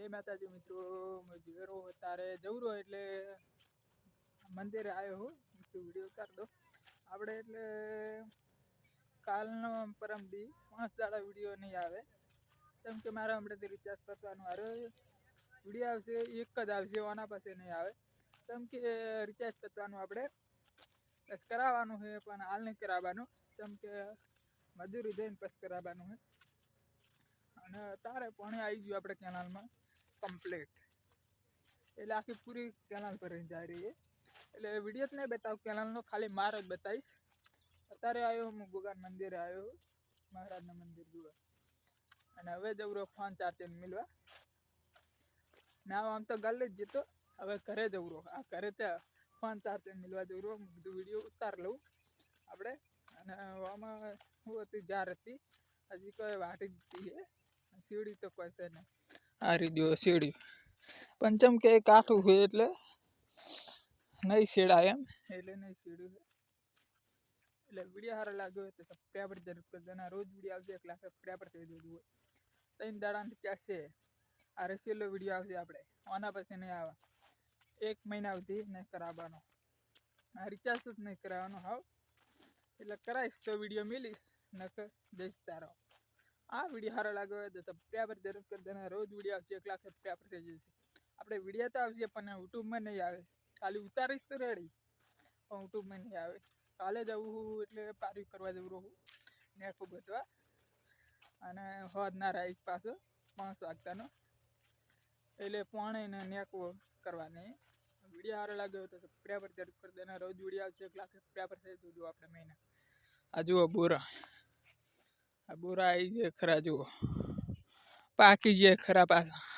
જય માતાજી મિત્રો જીરો તારે જવરો એટલે મંદિરે આવ્યો હું. વીડિયો કરી દો આપણે એટલે કાલનો પરમ દી પાંચ દાડા વીડિયો નહીં આવે. કેમ કે મારે હમણાંથી રિચાર્જ કરવાનું અરે વીડિયો આવશે, એક જ આવશે, આના પાસે નહીં આવે. કેમ કે રિચાર્જ કરવાનું આપણે કરાવવાનું છે, પણ હાલ નહીં કરાવવાનું. કેમ કે મજૂરી જઈને પછી કરાવવાનું છે. અને તારે પણ આવી ગયું આપણે કેનાલમાં કમ્પ્લીટ એટલે આખી પૂરી કેનાલ પર જાય રહી છે એટલે વીડિયો જ નહીં બતાવું કેનાલનો ખાલી માર જ બતાવીશ. અત્યારે આવ્યો હું ભગવાન મંદિરે આવ્યો મહારાજના મંદિર જોવા અને હવે જવું રહ્યો ફોન ચાર્જિંગ મિલવા. ના આમ તો ગલ્લે જ જતો. હવે ઘરે જવું રહ્યો. આ ઘરે ત્યાં ફોન ચાર્જિંગ મિલવા જવું રહ્યો. બધું વીડિયો ઉતાર લઉં આપણે. અને આમાં શું હતી, જાર હતી. હજી કોઈ વાટી દીધી છે સીડી તો કોઈ છે નહીં. આ રીત શેડ્યું. પંચમ ચમ કે કાઠું હોય એટલે નહીં શેડાય એમ. એટલે નહીં શેડ્યું એટલે વીડિયો સારો લાગ્યો હોય તો સબસ્ક્રાઈબર જરૂર કરી દેના રોજ વીડિયો આવશે એક લાખ સબસ્ક્રાઈબર થઈ જવું હોય. ત્રણ દાડાની છે. આ રસીલો વીડિયો આવશે આપણે. આના પછી નહીં આવે. એક મહિના સુધી નહીં કરાવવાનો. આ રિચાર્જ જ નહીં કરાવવાનો. હાવ. એટલે કરાવીશ તો વીડિયો મિલીશ. નકર જઈશ તારો. આ વીડિયો સારો લાગ્યો હોય તો સબસ્ક્રાઈબર જરૂર કરી દેના. રોજ વીડિયો આવશે, એક લાખ સબસ્ક્રાઈબર થઈ જશે. આપણે વીડિયો તો આવશે, પણ યુટ્યુબમાં નહીં આવે. ખાલી ઉતારીશ તો રેડી પણ યુટ્યુબમાં નહીં આવે. કાલે જવું હું એટલે પાર્યું કરવા જવું રહું. ને ખૂબ બધવા અને હોદ ના રાઈસ પાછો પાંચ વાગતાનો. એટલે પોણે ને નેકવો કરવાની. વીડિયો સારો લાગ્યો તો સબસ્ક્રાઈબર જરૂર કરી દેના. રોજ વીડિયો આવશે, એક લાખ સબસ્ક્રાઈબર થઈ જજો આપણે મહિના. આ જુઓ બોરા. આ બોરા આવી ગયા ખરા જુઓ. પાકી ગયા ખરા પાછા.